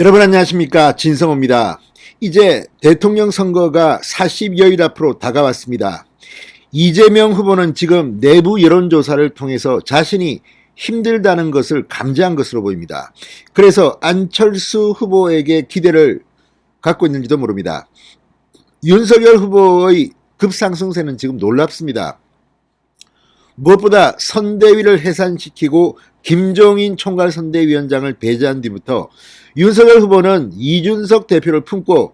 여러분 안녕하십니까 진성호입니다. 이제 대통령 선거가 40여일 앞으로 다가왔습니다. 이재명 후보는 지금 내부 여론조사를 통해서 자신이 힘들다는 것을 감지한 것으로 보입니다. 그래서 안철수 후보에게 기대를 갖고 있는지도 모릅니다. 윤석열 후보의 급상승세는 지금 놀랍습니다. 무엇보다 선대위를 해산시키고 김종인 총괄 선대위원장을 배제한 뒤부터 윤석열 후보는 이준석 대표를 품고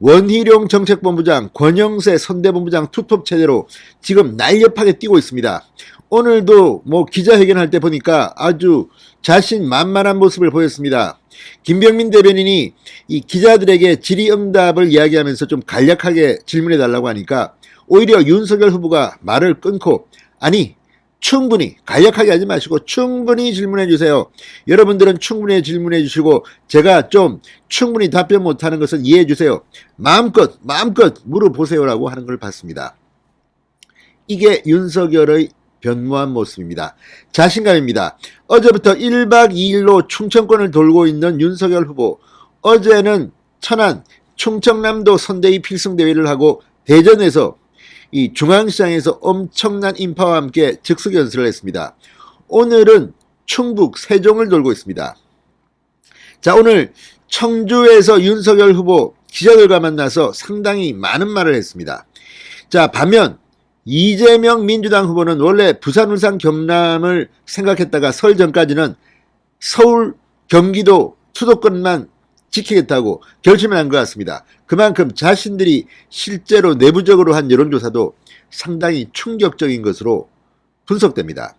원희룡 정책본부장, 권영세 선대본부장 투톱 체제로 지금 날렵하게 뛰고 있습니다. 오늘도 뭐 기자회견할 때 보니까 아주 자신 만만한 모습을 보였습니다. 김병민 대변인이 이 기자들에게 질의응답을 이야기하면서 좀 간략하게 질문해 달라고 하니까 오히려 윤석열 후보가 말을 끊고 아니 충분히 간략하게 하지 마시고 충분히 질문해 주세요. 여러분들은 충분히 질문해 주시고 제가 좀 충분히 답변 못하는 것은 이해해 주세요. 마음껏 마음껏 물어보세요라고 하는 걸 봤습니다. 이게 윤석열의 변모한 모습입니다. 자신감입니다. 어제부터 1박 2일로 충청권을 돌고 있는 윤석열 후보. 어제는 천안 충청남도 선대위 필승대회를 하고 대전에서 이 중앙시장에서 엄청난 인파와 함께 즉석 연설을 했습니다. 오늘은 충북 세종을 돌고 있습니다. 자, 오늘 청주에서 윤석열 후보 기자들과 만나서 상당히 많은 말을 했습니다. 자, 반면 이재명 민주당 후보는 원래 부산, 울산, 경남을 생각했다가 설 전까지는 서울, 경기도 수도권만 지키겠다고 결심을 한 것 같습니다. 그만큼 자신들이 실제로 내부적으로 한 여론조사도 상당히 충격적인 것으로 분석됩니다.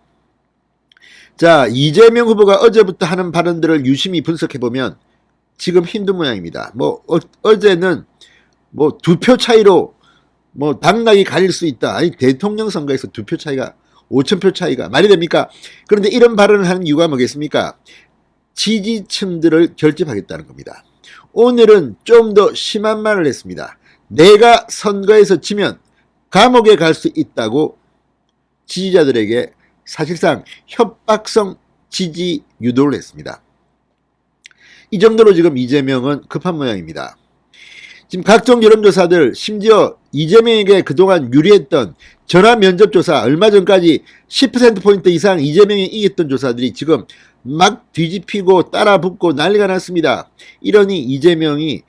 자, 이재명 후보가 어제부터 하는 발언들을 유심히 분석해보면 지금 힘든 모양입니다. 뭐, 어, 제는 뭐 두 표 차이로 뭐 당락이 갈릴 수 있다. 아니, 대통령 선거에서 두 표 차이가 5천 표 차이가 말이 됩니까? 그런데 이런 발언을 하는 이유가 뭐겠습니까? 지지층들을 결집하겠다는 겁니다. 오늘은 좀 더 심한 말을 했습니다. 내가 선거에서 지면 감옥에 갈 수 있다고 지지자들에게 사실상 협박성 지지 유도를 했습니다. 이 정도로 지금 이재명은 급한 모양입니다. 지금 각종 여론조사들 심지어 이재명에게 그동안 유리했던 전화 면접 조사 얼마 전까지 10%포인트 이상 이재명이 이겼던 조사들이 지금 막 뒤집히고 따라 붙고 난리가 났습니다. 이러니 이재명이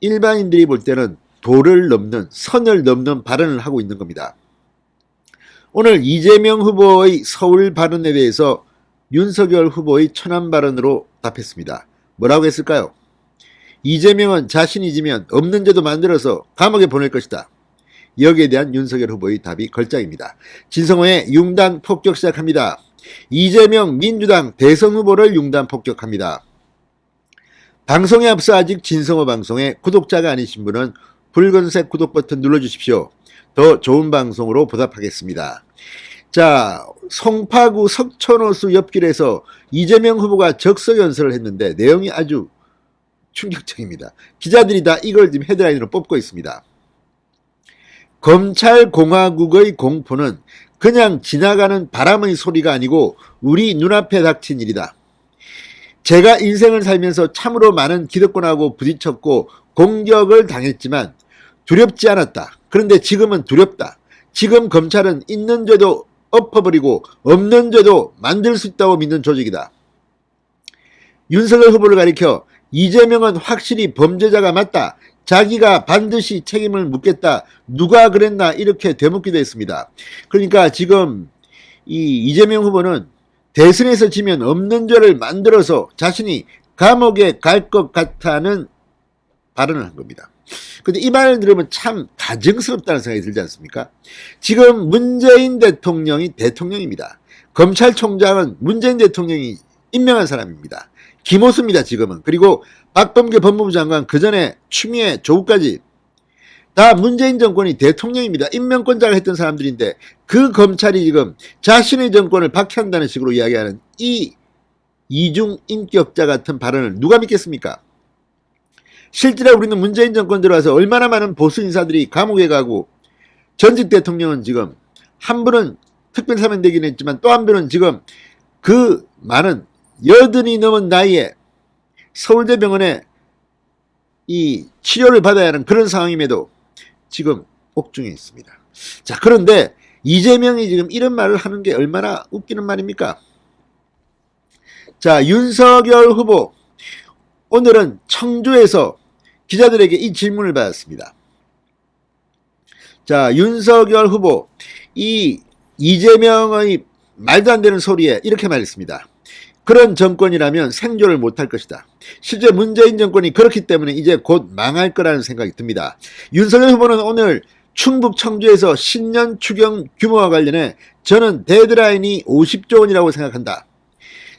일반인들이 볼 때는 도를 넘는 선을 넘는 발언을 하고 있는 겁니다. 오늘 이재명 후보의 서울 발언에 대해서 윤석열 후보의 천안 발언으로 답했습니다. 뭐라고 했을까요? 이재명은 자신이 지면 없는 죄도 만들어서 감옥에 보낼 것이다. 여기에 대한 윤석열 후보의 답이 걸작입니다. 진성호의 융단 폭격 시작합니다. 이재명 민주당 대선 후보를 융단 폭격합니다. 방송에 앞서 아직 진성호 방송에 구독자가 아니신 분은 붉은색 구독 버튼 눌러주십시오. 더 좋은 방송으로 보답하겠습니다. 자, 송파구 석천호수 옆길에서 이재명 후보가 적석 연설을 했는데 내용이 아주 충격적입니다. 기자들이 다 이걸 지금 헤드라인으로 뽑고 있습니다. 검찰공화국의 공포는 그냥 지나가는 바람의 소리가 아니고 우리 눈앞에 닥친 일이다. 제가 인생을 살면서 참으로 많은 기득권하고 부딪혔고 공격을 당했지만 두렵지 않았다. 그런데 지금은 두렵다. 지금 검찰은 있는 죄도 엎어버리고 없는 죄도 만들 수 있다고 믿는 조직이다. 윤석열 후보를 가리켜 이재명은 확실히 범죄자가 맞다. 자기가 반드시 책임을 묻겠다. 누가 그랬나 이렇게 되묻기도 했습니다. 그러니까 지금 이 이재명 후보는 대선에서 지면 없는 죄를 만들어서 자신이 감옥에 갈 것 같다는 발언을 한 겁니다. 근데 이 말을 들으면 참 가증스럽다는 생각이 들지 않습니까? 지금 문재인 대통령이 대통령입니다. 검찰총장은 문재인 대통령이 임명한 사람입니다. 김호수입니다, 지금은. 그리고 박범계 법무부 장관, 그 전에 추미애, 조국까지 다 문재인 정권이 대통령입니다. 임명권자가 했던 사람들인데 그 검찰이 지금 자신의 정권을 박해한다는 식으로 이야기하는 이 이중 인격자 같은 발언을 누가 믿겠습니까? 실제로 우리는 문재인 정권 들어와서 얼마나 많은 보수 인사들이 감옥에 가고 전직 대통령은 지금 한 분은 특별사면 되긴 했지만 또 한 분은 지금 그 많은 여든이 넘은 나이에 서울대병원에 이 치료를 받아야 하는 그런 상황임에도 지금 옥중에 있습니다. 자, 그런데 이재명이 지금 이런 말을 하는 게 얼마나 웃기는 말입니까? 자, 윤석열 후보. 오늘은 청주에서 기자들에게 이 질문을 받았습니다. 자, 윤석열 후보. 이 이재명의 말도 안 되는 소리에 이렇게 말했습니다. 그런 정권이라면 생존을 못할 것이다. 실제 문재인 정권이 그렇기 때문에 이제 곧 망할 거라는 생각이 듭니다. 윤석열 후보는 오늘 충북 청주에서 신년 추경 규모와 관련해 저는 데드라인이 50조 원이라고 생각한다.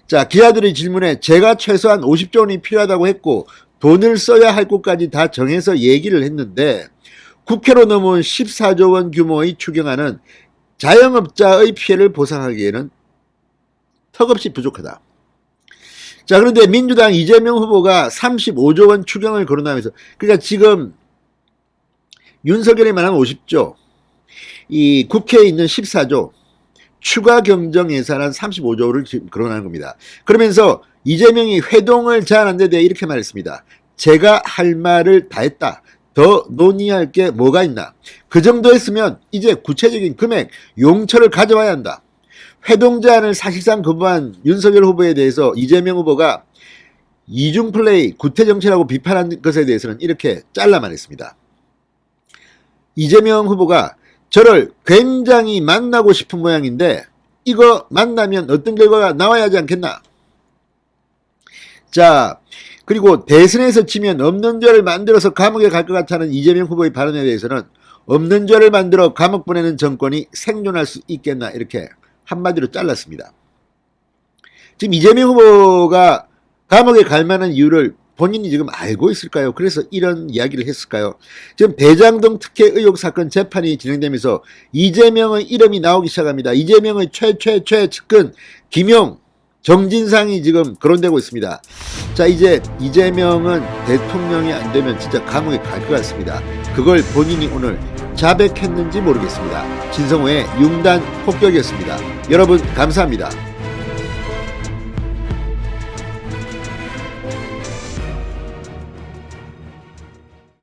자, 기자들의 질문에 제가 최소한 50조 원이 필요하다고 했고 돈을 써야 할 곳까지 다 정해서 얘기를 했는데 국회로 넘어온 14조 원 규모의 추경안은 자영업자의 피해를 보상하기에는 턱없이 부족하다. 자, 그런데 민주당 이재명 후보가 35조 원 추경을 거론하면서, 그러니까 지금 윤석열이 말하는 50조, 이 국회에 있는 14조, 추가 경정 예산안 35조를 지금 거론하는 겁니다. 그러면서 이재명이 회동을 제안한 데 대해 이렇게 말했습니다. 제가 할 말을 다 했다. 더 논의할 게 뭐가 있나? 그 정도 했으면 이제 구체적인 금액, 용처를 가져와야 한다. 회동 제안을 사실상 거부한 윤석열 후보에 대해서 이재명 후보가 이중 플레이, 구태 정치라고 비판한 것에 대해서는 이렇게 잘라 말했습니다. 이재명 후보가 저를 굉장히 만나고 싶은 모양인데 이거 만나면 어떤 결과가 나와야 하지 않겠나? 자, 그리고 대선에서 지면 없는 죄를 만들어서 감옥에 갈 것 같다는 이재명 후보의 발언에 대해서는 없는 죄를 만들어 감옥 보내는 정권이 생존할 수 있겠나 이렇게 한마디로 잘랐습니다. 지금 이재명 후보가 감옥에 갈 만한 이유를 본인이 지금 알고 있을까요? 그래서 이런 이야기를 했을까요? 지금 대장동 특혜 의혹 사건 재판이 진행되면서 이재명의 이름이 나오기 시작합니다. 이재명의 최최최 측근 김용, 정진상이 지금 거론되고 있습니다. 자, 이제 이재명은 대통령이 안 되면 진짜 감옥에 갈 것 같습니다. 그걸 본인이 오늘 자백했는지 모르겠습니다. 진성호의 융단 폭격이었습니다. 여러분, 감사합니다.